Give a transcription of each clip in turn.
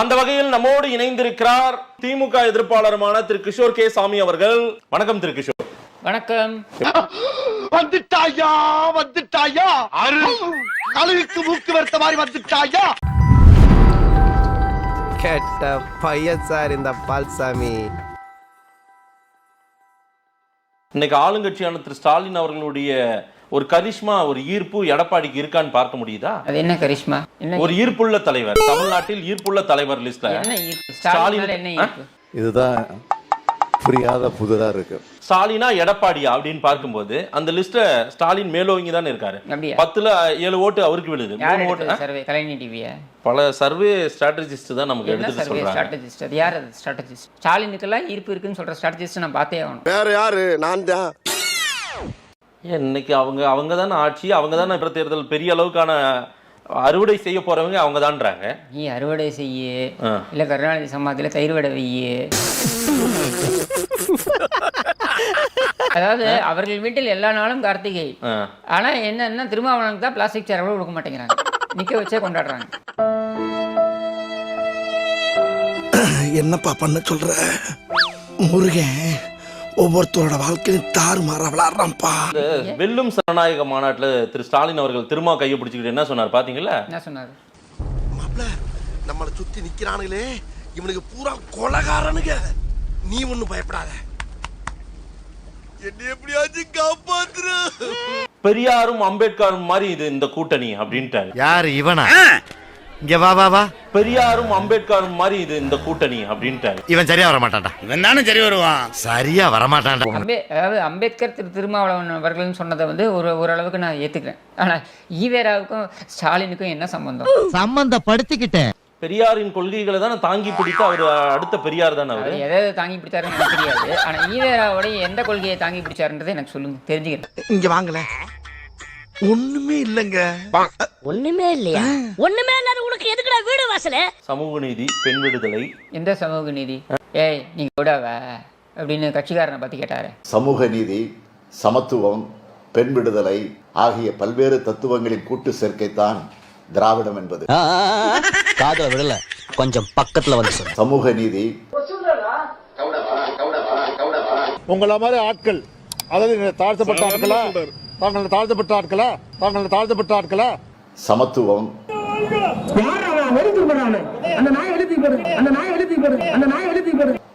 அந்த வகையில் நம்மோடு இணைந்திருக்கிறார் திமுக எதிர்ப்பாளருமான திரு கிஷோர் கே சாமி அவர்கள். வணக்கம் திரு கிஷோர். வணக்கம். வந்துட்டாயா வந்துட்டாயா? அழுகுக்கு மூக்கு வருத்த மாதிரி வந்துட்டாயா? கெட்ட பையன் சார் இந்த பால்சாமி. இன்னைக்கு ஆளுங்கட்சியான திரு ஸ்டாலின் அவர்களுடைய ஒரு கரிஷ்மா ஒரு ஈர்ப்பு எடப்பாடிக்கு இருக்கான்னு பார்க்க முடியுதா? அது என்ன கரிஷ்மா? ஒரு ஈர்ப்புள்ள தலைவர். தமிழ்நாட்டில் ஈர்ப்புள்ள தலைவர் லிஸ்ட்ல. ஸ்டாலின் மேல என்ன ஈர்ப்பு? இதுதான் புரியாத புதுதா இருக்கு. ஸ்டாலினா எடப்பாடியா அப்படின்னு பார்க்கும்போது அந்த லிஸ்ட்ல ஸ்டாலின் மேலோங்கி தான் இருக்காரு? பத்துல ஏழு ஓட்டு அவருக்கு விழுது. மூணு ஓட்டு கலைஞர் டிவியா? பல சர்வே ஸ்ட்ராட்டஜிஸ்ட் தான் நமக்கு எடுத்து சொல்றாங்க. ஸ்ட்ராட்டஜிஸ்ட் அது யார் அது ஸ்ட்ராட்டஜிஸ்ட் ஸ்டாலினுக்கெல்லாம் ஈர்ப்பு இருக்குன்னு சொல்ற ஸ்ட்ராட்டஜிஸ்ட் நான் பார்த்தே ஆகணும். வேற யாரு? நான் தான். ஏன் இன்னைக்கு அவங்க அவங்க தானே ஆட்சி அவங்க தானே இப்போ தேர்தல் பெரிய அளவுக்கான அறுவடை செய்ய போறவங்க அவங்க தான்றாங்க நீ அறுவடை செய்ய ஆ. இல்ல கருணாநிதி சமாதியில தயிர் வடை வையு. அதாவது அவர்கள் வீட்டில் எல்லா நாளும் கார்த்திகை. ஆனா என்னன்னா திருமாவளவனுக்கு தான் பிளாஸ்டிக் சேர் கூட கொடுக்க மாட்டேங்கிறாங்க. நிக்க வச்சே கொண்டாடுறாங்க. என்னப்பா பண்ண சொல்ற? முருகன். ஒவ்வொருத்தரோட வாழ்க்கையும் தாறு மாற விளாடுறான்ப்பா. வெல்லும் சனநாயக மாநாட்டுல திரு ஸ்டாலின் அவர்கள் திரும்ப கையை பிடிச்சிக்கிட்டு என்ன சொன்னார் பாத்தீங்களா? என்ன சொன்னாரு? மாப்ள நம்மளை சுத்தி நிக்கிறானுங்களே இவனுக்கு பூரா கொலகாரனுங்க. நீ ஒண்ணும் பயப்படாத. என்ன எப்படியாச்சும் காப்பாத்துரு பெரியாரும் அம்பேத்கரும் மாதிரி இது இந்த கூட்டணி அப்படின்ட்டாரு. யாரு இவனா? இங்க வா வா வா. பெரியாரும் அம்பேத்கரும் மாதிரி இது இந்த கூட்டணி அப்படின்ட்டாரு. இவன் சரியா வர மாட்டான்டா இவன் தானே சரி வருவான். சரியா வர மாட்டான்டா அம்பே அதாவது அம்பேத்கர் திரு திருமாவளவன் அவர்கள்னு சொன்னதை வந்து ஒரு ஓரளவுக்கு நான் ஏத்துக்கிறேன். ஆனா ஈவேராவுக்கும் ஸ்டாலினுக்கும் என்ன சம்பந்தம்? சம்பந்தப்படுத்திக்கிட்டேன். பெரியாரின் கொள்கைகளை தானே தாங்கி பிடித்து அவர் அடுத்த பெரியார் தானே அவர்? அவரு எதை எதை தாங்கி பிடிச்சாருன்னு எனக்கு தெரியாது. ஆனா ஈவேராவுடைய எந்த கொள்கையை தாங்கி பிடிச்சாருன்றதை எனக்கு சொல்லுங்க. தெரிஞ்சுக்கிறேன். இங்க வாங்கல ஒண்ணுமே இல்லைங்க. ஒண்ணுமே இல்லையா? ஒண்ணுமே இல்லாத உனக்கு எதுக்குடா வீடு வாசல? சமூக நீதி பெண் விடுதலை. எந்த சமூக நீதி? ஏய் நீங்க விடாவ அப்படின்னு கட்சிக்காரனை பத்தி கேட்டாரு. சமூக நீதி சமத்துவம் பெண் விடுதலை ஆகிய பல்வேறு தத்துவங்களின் கூட்டு சேர்க்கைத்தான் திராவிடம் என்பது. காதல விடல. கொஞ்சம் பக்கத்துல வந்து சொல்லு. சமூக நீதி. உங்கள மாதிரி ஆட்கள் அதாவது தாழ்த்தப்பட்ட ஆட்களா? தாங்கள் தாழ்த்தப்பட்ட ஆட்களா தாங்கள் தாழ்த்தப்பட்ட ஆட்களா சமத்துவம்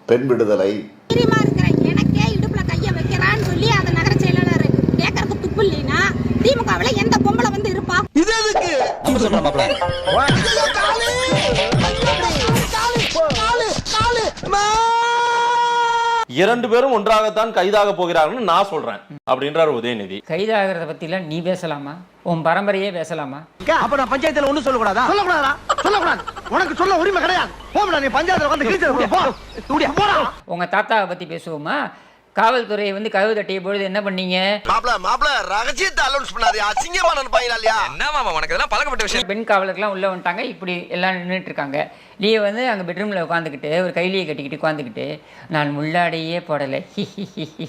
பெண் விடுதலை. எனக்கே இடுப்புல கைய வைக்கிறான்னு சொல்லி அந்த நகர செயலாளர் கேட்கறதுக்கு துப்பு இல்லைன்னா திமுகவுல எந்த பொம்பளை வந்து இருப்பா? இது எதுக்கு? இரண்டு பேரும் ஒன்றாகத்தான் கைதாக போகிறார்கள்னு நான் சொல்றேன். அப்படின்றார் உதயநிதி. கைதாகிறத பத்திலாம் நீ பேசலாமா? உன் பரம்பரையே பேசலாமா? அப்ப நான் பஞ்சாயத்துல ஒண்ணும் சொல்லக்கூடாதா? சொல்லக்கூடாதா சொல்லக்கூடாது. உனக்கு சொல்ல உரிமை கிடையாது. போடா நீ பஞ்சாயத்துல வந்து கிழிச்சு போடா உங்க தாத்தாவை பத்தி பேசுவோமா? காவல்துறையை வந்து கதவு தட்டிய பொழுது என்ன பண்ணீங்க? மாப்ள மாப்ள ரகசியத்தை அலௌன்ஸ் பண்ணாதே அசிங்கமா நினைப்பாங்களா இல்லையா? பெண் காவலர்கள்லாம் உள்ள வந்துட்டாங்க இப்படி எல்லாம் நின்றுட்டு இருக்காங்க. நீ வந்து அங்கே பெட்ரூமில் உட்காந்துக்கிட்டு ஒரு கைலியை கட்டிக்கிட்டு உட்காந்துக்கிட்டு நான் முள்ளாடையே போடலை.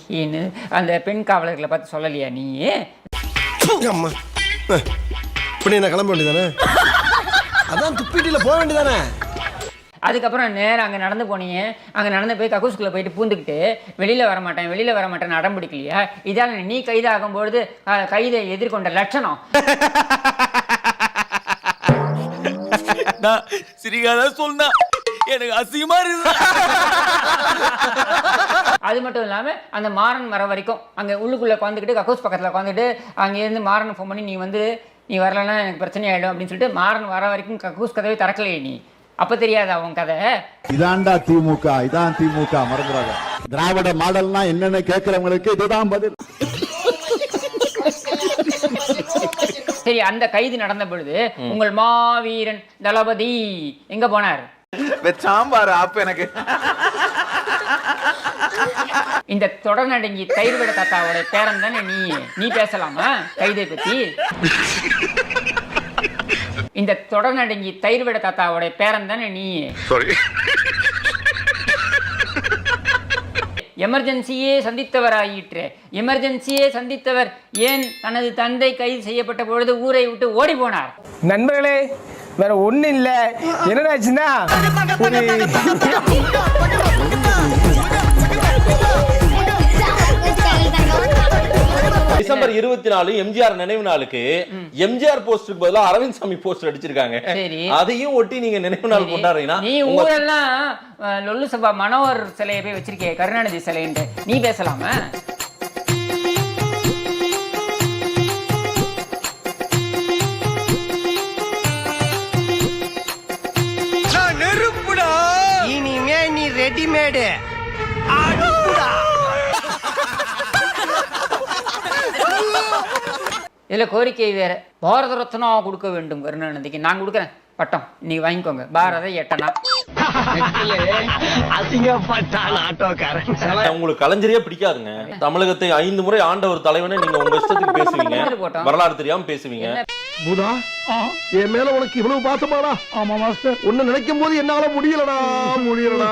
ஹின்னு அந்த பெண் காவலர்களை பார்த்து சொல்லலையா நீ? அம்மா. இப்ப நீ நான் கிளம்ப வேண்டியதானே? அதான் துப்பிட்டில போக வேண்டியதானே? அதுக்கப்புறம் நேரா அங்கே நடந்து போனீங்க. அங்கே நடந்து போய் கக்கூஸ்குள்ளே போயிட்டு பூந்துக்கிட்டு வெளியில் வர மாட்டேன் வெளியில் வர மாட்டேன்னு அடம் பிடிக்கலையா? இதால் நீ கைதாகும் பொழுது அஹ், கைதை எதிர்கொண்ட லட்சணம். சிரிக்காத சொன்னா எனக்கு அசிங்கமா இருக்கு அது மட்டும் இல்லாமல் அந்த மாறன் வர வரைக்கும் அங்கே உள்ளுக்குள்ளே உட்காந்துக்கிட்டு கக்கூஸ் பக்கத்தில் உட்காந்துட்டு அங்கேருந்து மாறன் ஃபோன் பண்ணி நீ வந்து நீ வரலன்னா எனக்கு பிரச்சனை ஆகிடும் அப்படின்னு சொல்லிட்டு மாறன் வர வரைக்கும் கக்கூஸ் கதவை திறக்கலையே நீ. அப்போ தெரியாதா உன் கதை? இதான்டா திமுக இதான் திமுக மறந்துடாத. திராவிட மாடல்னா என்னன்னு கேட்கறவங்களுக்கு இதுதான் பதில். சரி அந்த கைது நடந்த பொழுது உங்கள் மாவீரன் தளபதி எங்க போனார்? சாம்பார் ஆப்பு எனக்கு. இந்த தொடர்நடங்கி தயிர் விட தாத்தாவோட பேரன் தானே நீ? நீ பேசலாமா கைதை பத்தி? இந்த தொடர்நடங்கி தயிர் விட தாத்தாவோட பேரன் தானே நீ எமர்ஜென்சியே சந்தித்தவர் ஆயிற்று எமர்ஜென்சியே சந்தித்தவர் ஏன் தனது தந்தை கைது செய்யப்பட்ட பொழுது ஊரை விட்டு ஓடி போனார் நண்பர்களே வேற ஒண்ணும் இல்ல என்னடாச்சுன்னா டிசம்பர் இருபத்தி நாலு எம்ஜிஆர் நினைவு நாளுக்கு எம்ஜிஆர் போஸ்டருக்கு பதிலா அரவிந்த் சாமி போஸ்டர் அடிச்சிருக்காங்க. சரி. அதையும் ஒட்டி நீங்க நினைவு நாள் கொண்டாடுறீங்கன்னா நீ ஊரெல்லாம் லொல்லு சபா மனோகர் சிலையை போய் வச்சிருக்கே கருணாநிதி சிலைன்ட்டு. நீ பேசலாமா? ரெடிமேடு. இதுல கோரிக்கை வேற. பாரத ரத்னா கொடுக்க வேண்டும் கருணாநிதிக்கு நான் கொடுக்குறேன். பட்டம். நீங்க வாங்கிக்கோங்க. பாரத எட்டனா? உங்களுக்கு கலைஞரே பிடிக்காதுங்க. தமிழகத்தை ஐந்து முறை ஆண்ட ஒரு தலைவனை நீங்க உங்க இஷ்டத்துக்கு பேசுவீங்க. வரலாறு தெரியாம பேசுவீங்க. பூதா என் மேல உனக்கு இவ்வளவு பாசமாடா. ஆமா மாஸ்டர். உன்னை நினைக்கும் போது என்னால முடியலடா. முடியலடா.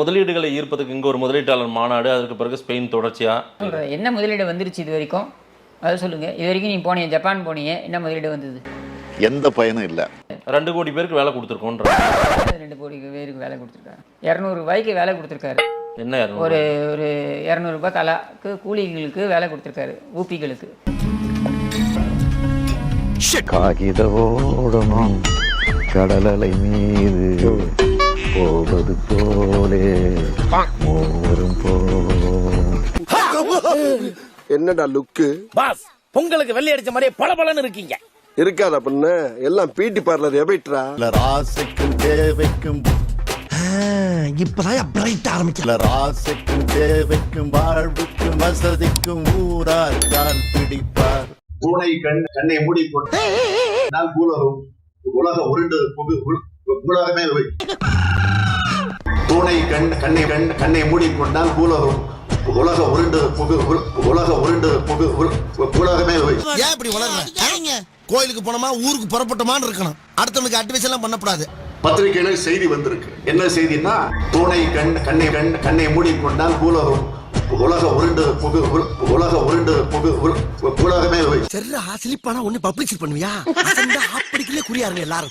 முதலீடுகளை ஈர்ப்பதற்கு இங்க ஒரு முதலீட்டாளர் மாநாடு அதுக்கு பிறகு ஸ்பெயின் தொடர்ச்சியா? என்ன முதலீடு வந்துருச்சு இது வரைக்கும்? அதை சொல்லுங்க. இது வரைக்கும் நீ போனீங்க ஜப்பான் போனீங்க என்ன முதலீடு வந்தது? எந்த பயனும் இல்லை. ரெண்டு கோடி பேருக்கு வேலை கொடுத்துருக்கோன்ற ரெண்டு கோடி பேருக்கு வேலை கொடுத்துருக்காரு. இரநூறு ரூபாய்க்கு வேலை கொடுத்துருக்காரு. என்ன? ஒரு ஒரு இரநூறுபா தலாக்கு கூலிகளுக்கு வேலை கொடுத்துருக்காரு ஊப்பிகளுக்கு. காகித ஓடமும் கடலலை மீது போவது போலே மூவரும் போ. என்னடா லுக்கு? பாஸ் பொங்கலுக்கு வெள்ளை அடிச்ச மாதிரியே பளபளன்னு இருக்கீங்க. இருக்காதா பொண்ணு? எல்லாம் பிடி பார்லர் எபிட்ரா ஆசைக்கும் தேவைக்கும் இப்பதான் பிரைட் ஆரம்பிச்சல ஆசைக்கும் தேவைக்கும் வாழ்வுக்கும் வசதிக்கும் ஊரார் தான் பிடிப்பார்? பூனை கண் கண்ணை மூடி கொண்டால் பூலகம் உலக உருண்டு உலகமே. பூனை கண் கண்ணை கண் கண்ணை மூடி கொண்டால் பூலகம் உலக உருண்டு புகு உல்- உலக உருண்டு புகு உல்- உலகமே. ஏன் இப்படி வளர்ற கோயிலுக்கு போனோமா ஊருக்கு புறப்பட்டோமான்னு இருக்கணும். அடுத்தவனுக்கு அட்வைஸ் எல்லாம் பண்ணக்கூடாது பத்திரிகையில செய்தி வந்திருக்கு. என்ன செய்தின்னா பூனை கண் கண்ணை கண் கண்ணை மூடிக்கொண்டால் பூலகம் உலக உருண்டு புகு உல்- உலக உருண்டு புகு உல்- உலகமே. சரிடா சிலிப்பானா ஒண்ணு பப்ளிஷ் பண்ணுவியா? அசந்தா அப்படிக்குள்ளே குறியாருங்க எல்லாரும்.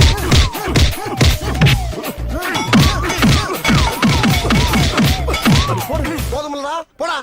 போதுமில்லடா. போடா.